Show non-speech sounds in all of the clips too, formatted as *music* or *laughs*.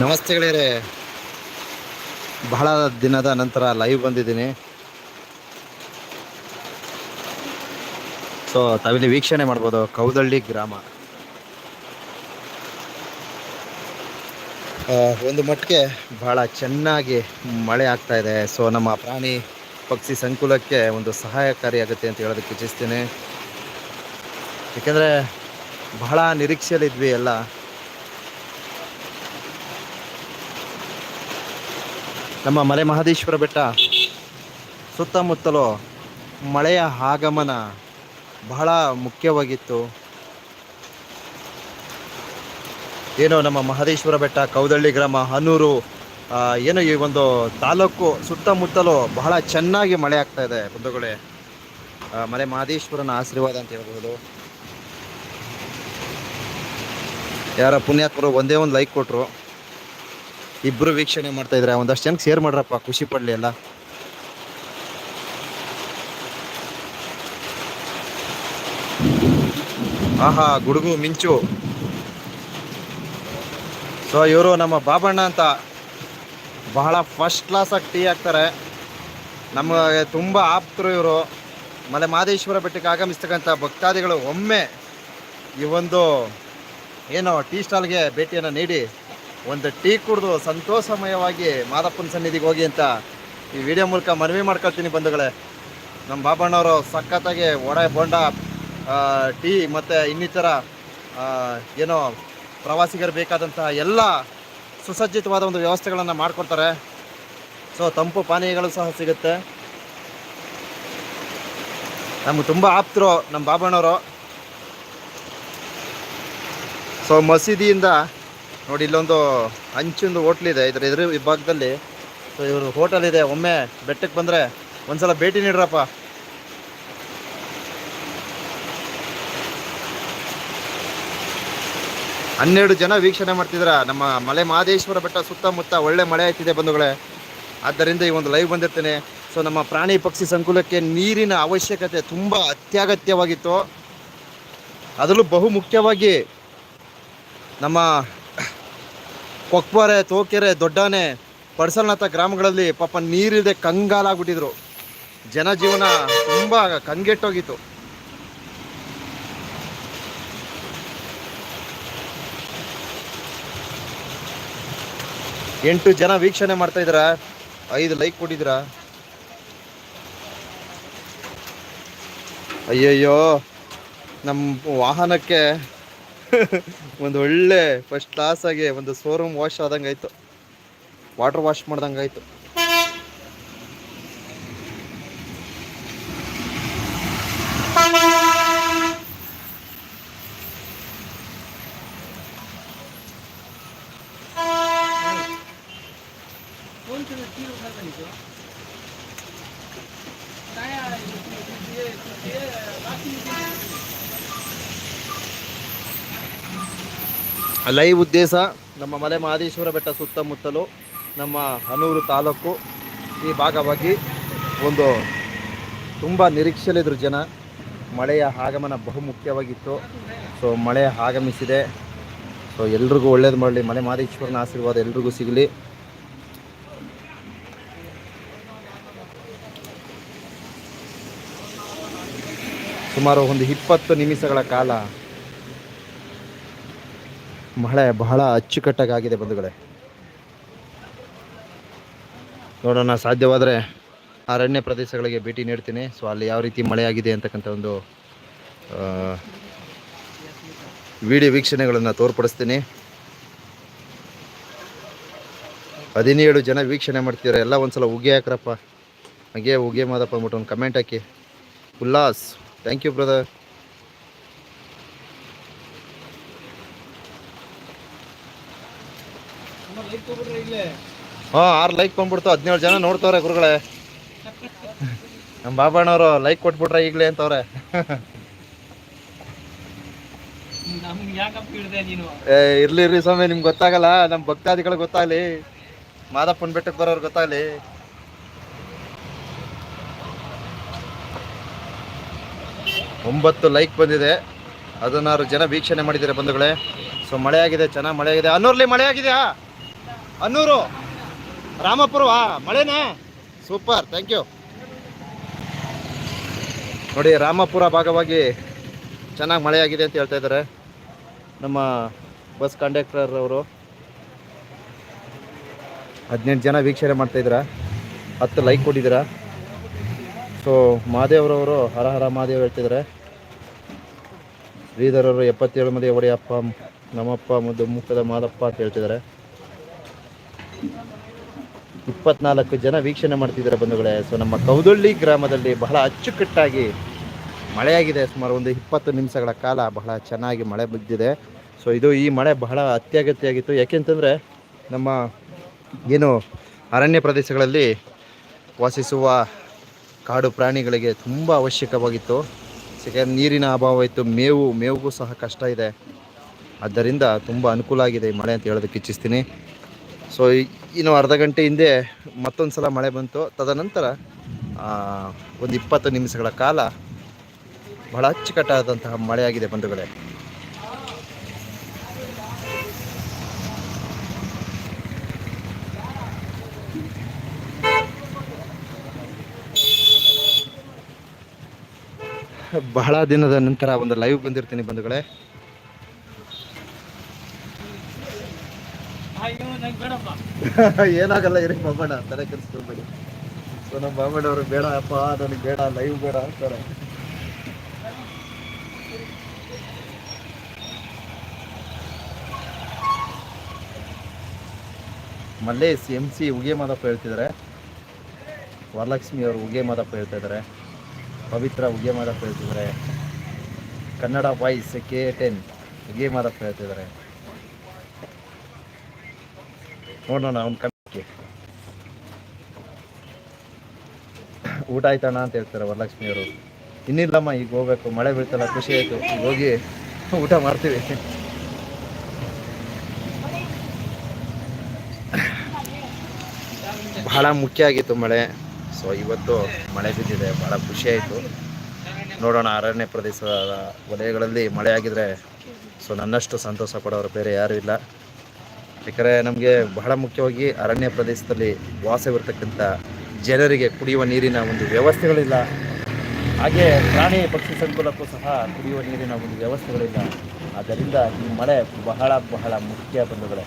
ನಮಸ್ತೆ ಗೆಳೆಯರೆ. ಬಹಳ ದಿನದ ನಂತರ ಲೈವ್ ಬಂದಿದ್ದೀನಿ. ಸೊ ತಾವಿಲ್ಲಿ ವೀಕ್ಷಣೆ ಮಾಡ್ಬೋದು ಕೌದಳ್ಳಿ ಗ್ರಾಮ. ಒಂದು ಮಟ್ಟಿಗೆ ಬಹಳ ಚೆನ್ನಾಗಿ ಮಳೆ ಆಗ್ತಾ ಇದೆ. ಸೊ ನಮ್ಮ ಪ್ರಾಣಿ ಪಕ್ಷಿ ಸಂಕುಲಕ್ಕೆ ಒಂದು ಸಹಾಯಕಾರಿಯಾಗುತ್ತೆ ಅಂತ ಹೇಳೋದಕ್ಕೆ ಇಚ್ಛಿಸ್ತೀನಿ. ಏಕೆಂದರೆ ಬಹಳ ನಿರೀಕ್ಷೆಯಲ್ಲಿದ್ವಿ ಎಲ್ಲ. ನಮ್ಮ ಮಲೆ ಮಹದೇಶ್ವರ ಬೆಟ್ಟ. ಸುತ್ತಮುತ್ತಲು ಮಳೆಯ ಆಗಮನ ಬಹಳ ಮುಖ್ಯವಾಗಿತ್ತು. ಏನು ನಮ್ಮ ಮಹದೇಶ್ವರ ಬೆಟ್ಟ, ಕೌದಳ್ಳಿ ಗ್ರಾಮ, ಹನೂರು ಏನು ಈ ಒಂದು ತಾಲೂಕು ಸುತ್ತಮುತ್ತಲು ಬಹಳ ಚೆನ್ನಾಗಿ ಮಳೆ ಆಗ್ತಾ ಇದೆ ಬಂಧುಗಳೇ. ಮಲೆ ಮಹದೇಶ್ವರನ ಆಶೀರ್ವಾದ ಅಂತ ಹೇಳ್ಬೋದು. ಯಾರ ಪುಣ್ಯಾತ್ಮರು ಒಂದೇ ಒಂದು ಲೈಕ್ ಕೊಟ್ಟರು ಇಬ್ರು ವೀಕ್ಷಣೆ ಮಾಡ್ತಾ ಇದ್ರೆ ಒಂದಷ್ಟು ಜನಕ್ಕೆ ಶೇರ್ ಮಾಡ್ರಪ್ಪ, ಖುಷಿ ಪಡ್ಲಿ ಎಲ್ಲ. ಆಹಾ, ಗುಡುಗು, ಮಿಂಚು. ಸೊ ಇವರು ನಮ್ಮ ಬಾಬಣ್ಣ ಅಂತ. ಬಹಳ ಫಸ್ಟ್ ಕ್ಲಾಸಾಗಿ ಟೀ ಹಾಕ್ತಾರೆ. ನಮಗೆ ತುಂಬ ಆಪ್ತರು ಇವರು. ಮಲೆ ಮಾದೇಶ್ವರ ಬೆಟ್ಟಕ್ಕೆ ಆಗಮಿಸ್ತಕ್ಕಂಥ ಭಕ್ತಾದಿಗಳು ಒಮ್ಮೆ ಈ ಒಂದು, ಏನು, ಟೀ ಸ್ಟಾಲ್ಗೆ ಭೇಟಿಯನ್ನು ನೀಡಿ. ಒಂದು ಟೀ ಕುಡಿದು ಸಂತೋಷಮಯವಾಗಿ ಮಾದಪ್ಪನ ಸನ್ನಿಧಿಗೆ ಹೋಗಿ ಅಂತ ಈ ವಿಡಿಯೋ ಮೂಲಕ ಮನವಿ ಮಾಡ್ಕೊಳ್ತೀನಿ ಬಂಧುಗಳೇ. ನಮ್ಮ ಬಾಬಣ್ಣವರು ಸಖತ್ತಾಗಿ ವಡೆ ಬೋಂಡ ಟೀ ಮತ್ತು ಇನ್ನಿತರ ಏನೋ ಪ್ರವಾಸಿಗರು ಬೇಕಾದಂತಹ ಎಲ್ಲ ಸುಸಜ್ಜಿತವಾದ ಒಂದು ವ್ಯವಸ್ಥೆಗಳನ್ನು ಮಾಡಿಕೊಡ್ತಾರೆ. ಸೊ ತಂಪು ಪಾನೀಯಗಳು ಸಹ ಸಿಗುತ್ತೆ. ನಮ್ಗೆ ತುಂಬ ಆಪ್ತರು ನಮ್ಮ ಬಾಬಣ್ಣವರು. ಸೊ ಮಸೀದಿಯಿಂದ ನೋಡಿ, ಇಲ್ಲೊಂದು ಹಂಚಿಂದು ಹೋಟ್ಲಿದೆ ಇದ್ರ ಎದುರು ವಿಭಾಗದಲ್ಲಿ ಸೊ, ಇವರು ಹೋಟೆಲ್ ಇದೆ. ಒಮ್ಮೆ ಬೆಟ್ಟಕ್ಕೆ ಬಂದರೆ ಒಂದ್ಸಲ ಭೇಟಿ ನೀಡ್ರಪ್ಪ. ಹನ್ನೆರಡು ಜನ ವೀಕ್ಷಣೆ ಮಾಡ್ತಿದ್ರ ನಮ್ಮ ಮಲೆ ಮಹದೇಶ್ವರ ಬೆಟ್ಟ ಸುತ್ತಮುತ್ತ ಒಳ್ಳೆ ಮಳೆ ಆಯ್ತಿದೆ ಬಂಧುಗಳೇ. ಆದ್ದರಿಂದ ಈ ಒಂದು ಲೈವ್ ಬಂದಿರ್ತೇನೆ. ಸೊ ನಮ್ಮ ಪ್ರಾಣಿ ಪಕ್ಷಿ ಸಂಕುಲಕ್ಕೆ ನೀರಿನ ಅವಶ್ಯಕತೆ ತುಂಬ ಅತ್ಯಗತ್ಯವಾಗಿತ್ತು. ಅದರಲ್ಲೂ ಬಹು ಮುಖ್ಯವಾಗಿ ನಮ್ಮ ಕೊಕ್ಪಾರೆ ತೋಕೆರೆ, ದೊಡ್ಡಾನೆ ಪಡ್ಸಲ್ನಾಥ ಗ್ರಾಮಗಳಲ್ಲಿ ಪಾಪ ನೀರಿಲ್ಲದೆ ಕಂಗಾಲಾಗ್ಬಿಟ್ಟಿದ್ರು. ಜನಜೀವನ ತುಂಬ ಕಂಗೆಟ್ಟೋಗಿತ್ತು. ಎಂಟು ಜನ ವೀಕ್ಷಣೆ ಮಾಡ್ತಾ ಇದ್ರ ಐದು ಲೈಕ್ ಕೊಟ್ಟಿದ್ರ ಅಯ್ಯಯ್ಯೋ ನಮ್ಮ ವಾಹನಕ್ಕೆ ಒಂದು ಒಳ್ಳೆ ಫಸ್ಟ್ ಕ್ಲಾಸ್ ಆಗಿ ಒಂದು ಶೋರೂಮ್ ವಾಶ್ ಆದಂಗೆ ಆಯ್ತು. ವಾಟರ್ ವಾಶ್ ಮಾಡ್ದಂಗೆ ಆಯ್ತು. ಲೈವ್ ಉದ್ದೇಶ ನಮ್ಮ ಮಲೆ ಮಹದೇಶ್ವರ ಬೆಟ್ಟ ಸುತ್ತಮುತ್ತಲು ನಮ್ಮ ಹನೂರು ತಾಲೂಕು ಈ ಭಾಗವಾಗಿ ಒಂದು ತುಂಬ ನಿರೀಕ್ಷೆಲಿದ್ರು ಜನ. ಮಳೆಯ ಆಗಮನ ಬಹುಮುಖ್ಯವಾಗಿತ್ತು ಸೊ ಮಳೆ ಆಗಮಿಸಿದೆ. ಸೊ ಎಲ್ರಿಗೂ ಒಳ್ಳೇದು ಮಾಡಲಿ. ಮಲೆ ಮಹದೇಶ್ವರನ ಆಶೀರ್ವಾದ ಎಲ್ರಿಗೂ ಸಿಗಲಿ. ಸುಮಾರು ಒಂದು ಇಪ್ಪತ್ತು ನಿಮಿಷಗಳ ಕಾಲ ಮಳೆ ಬಹಳ ಅಚ್ಚುಕಟ್ಟಾಗಿದೆ ಬಂಧುಗಳೇ. ನೋಡೋಣ, ಸಾಧ್ಯವಾದರೆ ಅರಣ್ಯ ಪ್ರದೇಶಗಳಿಗೆ ಭೇಟಿ ನೀಡ್ತೀನಿ. ಸೊ, ಅಲ್ಲಿ ಯಾವ ರೀತಿ ಮಳೆ ಆಗಿದೆ ಅಂತಕ್ಕಂಥ ಒಂದು ವಿಡಿಯೋ ವೀಕ್ಷಣೆಗಳನ್ನು ತೋರ್ಪಡಿಸ್ತೀನಿ. ಹದಿನೇಳು ಜನ ವೀಕ್ಷಣೆ ಮಾಡ್ತಿದ್ದಾರೆ. ಎಲ್ಲ ಒಂದ್ಸಲ ಉಗೆ ಹಾಕ್ರಪ್ಪ. ಹಾಗೆ ಉಗೆ ಮಾದಪ್ಪ ಅಂದ್ಬಿಟ್ಟು ಒಂದು ಕಮೆಂಟ್ ಹಾಕಿ. ಉಲ್ಲಾಸ್. ಥ್ಯಾಂಕ್ ಯು ಬ್ರದರ್ ಹಾಂ ಆರು ಲೈಕ್ ಬಂದ್ಬಿಡ್ತು. ಹದಿನೇಳು ಜನ ನೋಡ್ತವ್ರೆ ಗುರುಗಳೇ. ನಮ್ಮ ಬಾಬಣ್ಣವರು ಲೈಕ್ ಕೊಟ್ಬಿಟ್ರೆ ಈಗಲೇ ಅಂತವ್ರೆ. ಏ ಇರ್ಲಿ ಇರ್ಲಿ ಸ್ವಾಮಿ ನಿಮ್ಗೆ ಗೊತ್ತಾಗಲ್ಲ. ನಮ್ಮ ಭಕ್ತಾದಿಗಳು ಗೊತ್ತಾಗಲಿ. ಮಾದಪ್ಪನ ಬೆಟ್ಟಕ್ಕೆ ಬರೋರು ಗೊತ್ತಾಗಲಿ. ಒಂಬತ್ತು ಲೈಕ್ ಬಂದಿದೆ. ಹದಿನಾರು ಜನ ವೀಕ್ಷಣೆ ಮಾಡಿದ್ದಾರೆ ಬಂಧುಗಳೇ. ಸೊ ಮಳೆ ಆಗಿದೆ ಚೆನ್ನಾಗಿ ಮಳೆ ಆಗಿದೆ. ಅನ್ನೂರ್ಲಿ ಮಳೆ ಆಗಿದೆಯಾ? ಅನ್ನೂರು. ರಾಮಪುರವಾ ಮಳೆನಾ? ಸೂಪರ್ ಥ್ಯಾಂಕ್ ಯು ನೋಡಿ, ರಾಮಪುರ ಭಾಗವಾಗಿ ಚೆನ್ನಾಗಿ ಮಳೆಯಾಗಿದೆ ಅಂತ ಹೇಳ್ತಾ ಇದ್ದಾರೆ. ನಮ್ಮ ಬಸ್ ಕಂಡಕ್ಟರ್ ಅವರು. ಹದಿನೆಂಟು ಜನ ವೀಕ್ಷಣೆ ಮಾಡ್ತಾ ಇದ್ದೀರಾ. ಹತ್ತು ಲೈಕ್ ಕೊಟ್ಟಿದ್ದೀರ. ಸೊ ಮಹಾದೇವ್ರವರು ಹರ ಹರ ಮಹಾದೇವ್ ಹೇಳ್ತಿದ್ದಾರೆ ಶ್ರೀಧರವರು ಎಪ್ಪತ್ತೇಳು ಮಂದಿ ಒಡೆಯಪ್ಪ, ನಮ್ಮಪ್ಪ ಮುದ್ದು ಮುಖದ ಮಾದಪ್ಪ ಅಂತ ಹೇಳ್ತಿದ್ದಾರೆ ಇಪ್ಪತ್ನಾಲ್ಕು ಜನ ವೀಕ್ಷಣೆ ಮಾಡ್ತಿದ್ದಾರೆ ಬಂಧುಗಳೇ. ಸೊ ನಮ್ಮ ಕೌದಳ್ಳಿ ಗ್ರಾಮದಲ್ಲಿ ಬಹಳ ಅಚ್ಚುಕಟ್ಟಾಗಿ ಮಳೆಯಾಗಿದೆ. ಸುಮಾರು ಒಂದು ಇಪ್ಪತ್ತು ನಿಮಿಷಗಳ ಕಾಲ ಬಹಳ ಚೆನ್ನಾಗಿ ಮಳೆ ಬಿದ್ದಿದೆ. ಸೊ ಇದು ಈ ಮಳೆ ಬಹಳ ಅತ್ಯಗತ್ಯ ಆಗಿತ್ತು ಯಾಕೆಂತಂದರೆ ನಮ್ಮ ಏನು ಅರಣ್ಯ ಪ್ರದೇಶಗಳಲ್ಲಿ ವಾಸಿಸುವ ಕಾಡು ಪ್ರಾಣಿಗಳಿಗೆ ತುಂಬ ಅವಶ್ಯಕವಾಗಿತ್ತು. ಯಾಕೆಂದ್ರೆ ನೀರಿನ ಅಭಾವ ಇತ್ತು. ಮೇವು, ಮೇವಿಗೂ ಸಹ ಕಷ್ಟ ಇದೆ. ಆದ್ದರಿಂದ ತುಂಬ ಅನುಕೂಲ ಆಗಿದೆ ಈ ಮಳೆ ಅಂತ ಹೇಳೋದಕ್ಕೆ ಇಚ್ಛಿಸ್ತೀನಿ. ಸೊ ಇನ್ನು ಅರ್ಧ ಗಂಟೆ ಹಿಂದೆ ಮತ್ತೊಂದು ಸಲ ಮಳೆ ಬಂತು. ತದನಂತರ ಒಂದು ಇಪ್ಪತ್ತು ನಿಮಿಷಗಳ ಕಾಲ ಬಹಳ ಅಚ್ಚುಕಟ್ಟಾದಂತಹ ಮಳೆಯಾಗಿದೆ ಬಂಧುಗಳೇ. ಬಹಳ ದಿನದ ನಂತರ ಒಂದು ಲೈವ್ ಬಂದಿರ್ತೀನಿ ಬಂಧುಗಳೇ. *laughs* ಏನಾಗಲ್ಲ ಇರಿ ಬಾಬಣ್ಣ ತಲೆ ಕೆಡಿಸ್ಕೊಳ್ಬೇಡಿ ಸೊ ನಮ್ಮ ಬಾಬಣ್ಣ ಅವರು ಬೇಡ ಅಪ್ಪ, ನನಗೆ ಬೇಡ ಲೈವ್ ಬೇಡ ಅಂತಾರೆ. ಮಲ್ಲೇಶ್ ಎಂ ಸಿ ಉಗೆ ಮಾದಪ್ಪ ಹೇಳ್ತಿದ್ದಾರೆ ವರಲಕ್ಷ್ಮಿ ಅವರು ಉಗೆ ಮಾದಪ್ಪ ಹೇಳ್ತಾ ಇದ್ದಾರೆ ಪವಿತ್ರ ಉಗೆ ಮಾದಪ್ಪ ಹೇಳ್ತಿದ್ದಾರೆ ಕನ್ನಡ ವಾಯ್ಸ್ ಕೆ ಟೆನ್ ಉಗೆ ಮಾದಪ್ಪ ಹೇಳ್ತಿದ್ದಾರೆ ನೋಡೋಣ ಅವ್ನ ಕಮ್ಮಿ ಊಟ ಆಯ್ತಣ್ಣ ಅಂತ ಹೇಳ್ತಾರೆ ವರಲಕ್ಷ್ಮಿ ಅವರು. ಇನ್ನಿಲ್ಲಮ್ಮ, ಈಗ ಹೋಗ್ಬೇಕು. ಮಳೆ ಬೀಳ್ತಲ್ಲ, ಖುಷಿ ಆಯ್ತು. ಹೋಗಿ ಊಟ ಮಾಡ್ತೀವಿ. ಬಹಳ ಮುಖ್ಯ ಆಗಿತ್ತು ಮಳೆ. ಸೊ ಇವತ್ತು ಮಳೆ ಬಿದ್ದಿದೆ. ಬಹಳ ಖುಷಿ ಆಯಿತು. ನೋಡೋಣ, ಅರಣ್ಯ ಪ್ರದೇಶದ ವಲಯಗಳಲ್ಲಿ ಮಳೆ ಆಗಿದ್ರೆ. ಸೊ ನನ್ನಷ್ಟು ಸಂತೋಷ ಪಡೋರು ಬೇರೆ ಯಾರೂ ಇಲ್ಲ. ಯಾಕಂದರೆ ನಮಗೆ ಬಹಳ ಮುಖ್ಯವಾಗಿ ಅರಣ್ಯ ಪ್ರದೇಶದಲ್ಲಿ ವಾಸವಿರ್ತಕ್ಕಂಥ ಜನರಿಗೆ ಕುಡಿಯುವ ನೀರಿನ ಒಂದು ವ್ಯವಸ್ಥೆಗಳಿಲ್ಲ. ಹಾಗೆ ಪ್ರಾಣಿ ಪಕ್ಷಿ ಸಂಕುಲಕ್ಕೂ ಸಹ ಕುಡಿಯುವ ನೀರಿನ ಒಂದು ವ್ಯವಸ್ಥೆಗಳಿಲ್ಲ. ಆದ್ದರಿಂದ ಈ ಮಳೆ ಬಹಳ ಬಹಳ ಮುಖ್ಯ ಬಂಧುಗಳೇ.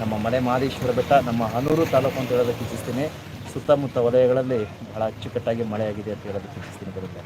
ನಮ್ಮ ಮಲೆ ಮಹದೇಶ್ವರ ಬೆಟ್ಟ, ನಮ್ಮ ಹನೂರು ತಾಲೂಕು ಅಂತ ಹೇಳೋದಕ್ಕೆ ಇಚ್ಛಿಸ್ತೀನಿ. ಸುತ್ತಮುತ್ತ ವಲಯಗಳಲ್ಲಿ ಬಹಳ ಅಚ್ಚುಕಟ್ಟಾಗಿ ಮಳೆಯಾಗಿದೆ ಅಂತ ಹೇಳೋದಕ್ಕೆ ಇಚ್ಛಿಸ್ತೀನಿ ಬರುತ್ತೆ